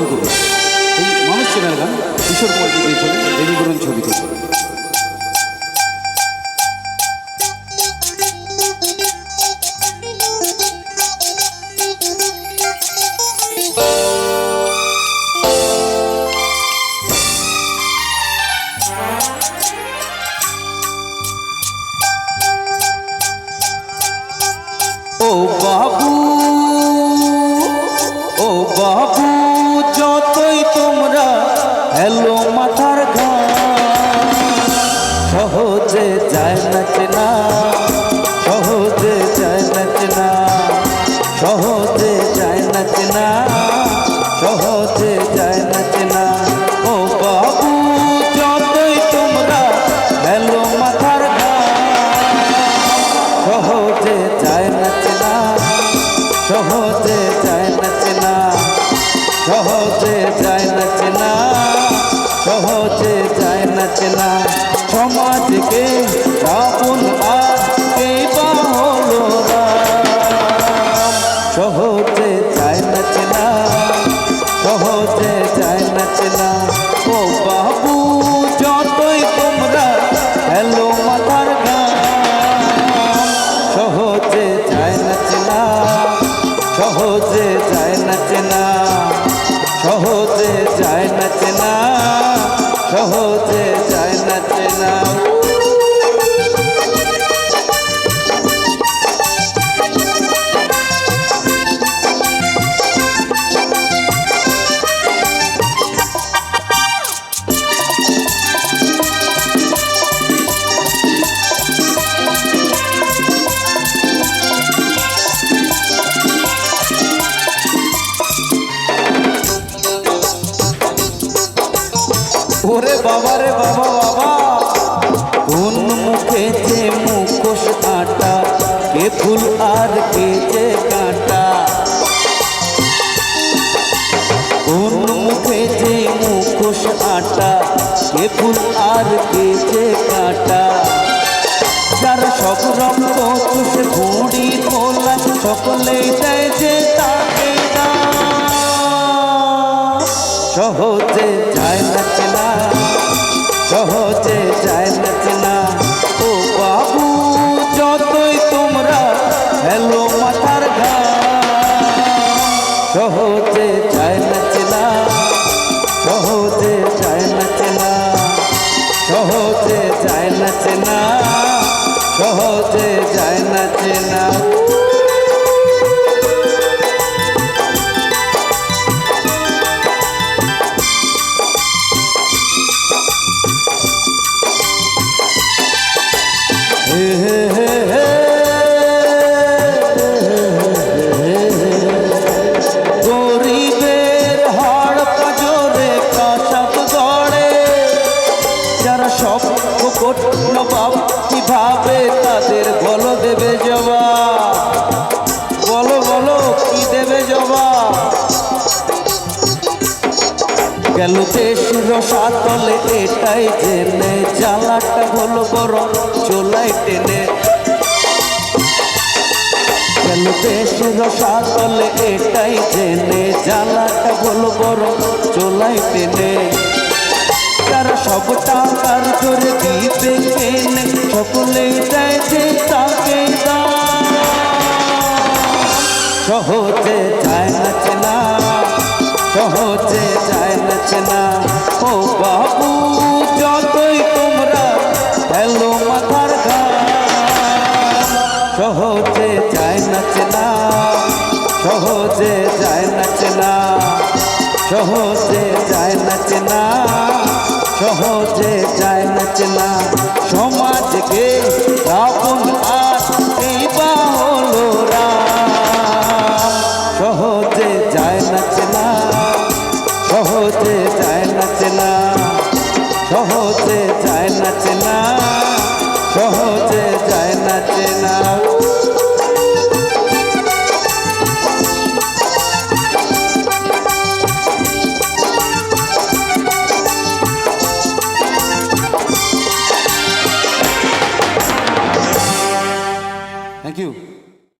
বুলবুল কবি এই মানুষ চেনার গান কিশোর কুমারজি গিয়েছিলেন দেবীবরণ ছবিতে ও বাবু সহজে যায় না চেনা, সহজে যায় না চেনা, সহজে যায় না চেনা, সহজে যায় না চেনা। ও বাবু, যতই তোমরা হ্যালো মাথার সহজে যায় না চেনা, সহজে যায় না চেনা, সহজে যায় না চেনা, সহজে যায় না বাবা রে বাবা বাবা। কোন মুখে যে মুখোশ আটা, কে ফুল আর কে যে কাঁটা? কোন মুখে যে মুখোশ আটা, কে ফুল আর কে যে কাঁটা? যারা সব রক্ত চুষে ঘুড়ি খোলা, সকলেই দেয় যে তাকে সহজে যায় না চেনা দেশের সাতলে এটাই জেনে, জ্বালাটা হলো বড় চোলাই টেনে। গেল দেশের সাতলে এটাই জেনে, জ্বালাটা হলো বড় চোলাই টেনে। যারা সব টাকার জোরে দিবে কেনে, সকলেই সহজে যায় নাচনা সহজে যায় নাচনা সহজে যায় নাচনা সহজে যায় নাচনা সমাজকে আপন আর দিবা হলো সহজে যায় নাচনা সহজে যায় নাচনা সহজে যায় নাচনা সহজ যায় না চেনা।